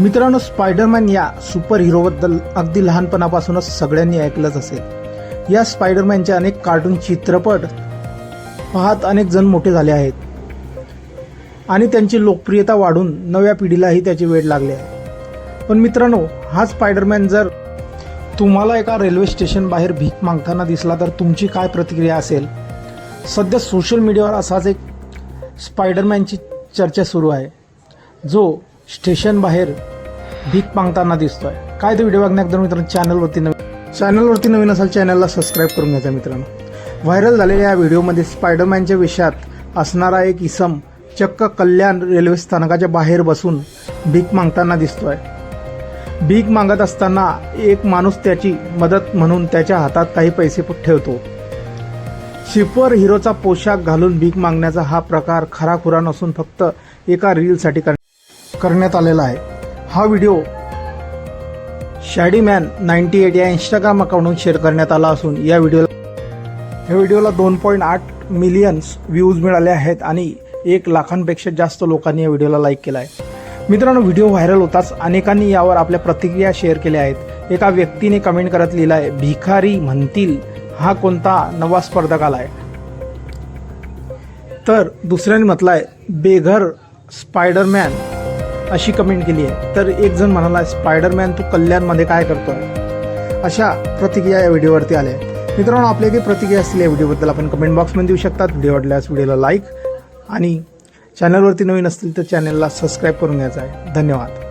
मित्रांनो स्पायडरमॅन या सुपर हिरोबद्दल अगदी लहानपणापासूनच सगळ्यांनी ऐकलंच असेल. या स्पायडरमॅनचे अनेक कार्टून चित्रपट पाहत अनेक जण मोठे झाले आहेत. आणि त्यांची लोकप्रियता वाढून नव्या पिढीलाही त्याची वेळ लागली आहे. पण मित्रांनो हा स्पायडरमॅन जर तुम्हाला एका रेल्वे स्टेशन बाहेर भीक मागताना दिसला तर तुमची काय प्रतिक्रिया असेल? सध्या सोशल मीडियावर असाच एक स्पायडरमॅनची चर्चा सुरू आहे जो स्टेशन बाहेर भीक मागताना दिसतोय. काय ते व्हिडिओ बघण्यात मित्रांनो चॅनलवरती नवीन चॅनलवरती नवीन असाल चॅनलला सबस्क्राईब करून घ्यायचा मित्रांनो. व्हायरल झालेल्या या व्हिडिओमध्ये स्पायडरमॅनच्या विषयात असणारा एक इसम चक्क कल्याण रेल्वे स्थानकाच्या बाहेर बसून भीक मागताना दिसतोय. भीक मागत असताना एक माणूस त्याची मदत म्हणून त्याच्या हातात काही पैसे ठेवतो. सुपर हिरोचा पोशाख घालून भीक मागण्याचा हा प्रकार खराखुरा नसून फक्त एका रीलसाठी कर- करण्यात आलेला आहे. हा video shady man ninety eight या इंस्टाग्राम अकाउंटवरून शेअर करण्यात आला असून या व्हिडिओला या व्हिडिओला दोन पॉईंट आठ मिलियन्स व्ह्यूज मिळाले आहेत आणि एक लाखांपेक्षा जास्त लोकांनी या व्हिडिओला लाईक केला आहे. मित्रांनो व्हिडिओ व्हायरल होताच अनेकांनी यावर आपल्या प्रतिक्रिया शेअर केल्या आहेत. एका व्यक्तीने कमेंट करत लिहिलं आहे भिखारी म्हणतील हा कोणता नवा स्पर्धक आहे तर दुसऱ्याने आहे बेघर स्पायडरमॅन अशी कमेंट केली आहे. तर एक जण म्हणाला स्पायडरमॅन तू कल्याणमध्ये काय करतोय? अशा प्रतिक्रिया या व्हिडिओवरती आल्या मित्रांनो आपल्या काही प्रतिक्रिया असतील या व्हिडिओबद्दल आपण कमेंट बॉक्समध्ये देऊ शकतात. व्हिडिओ आवडल्यास व्हिडिओला लाईक आणि चॅनलवरती नवीन असतील तर चॅनलला सबस्क्राईब करून घ्यायचं आहे. धन्यवाद.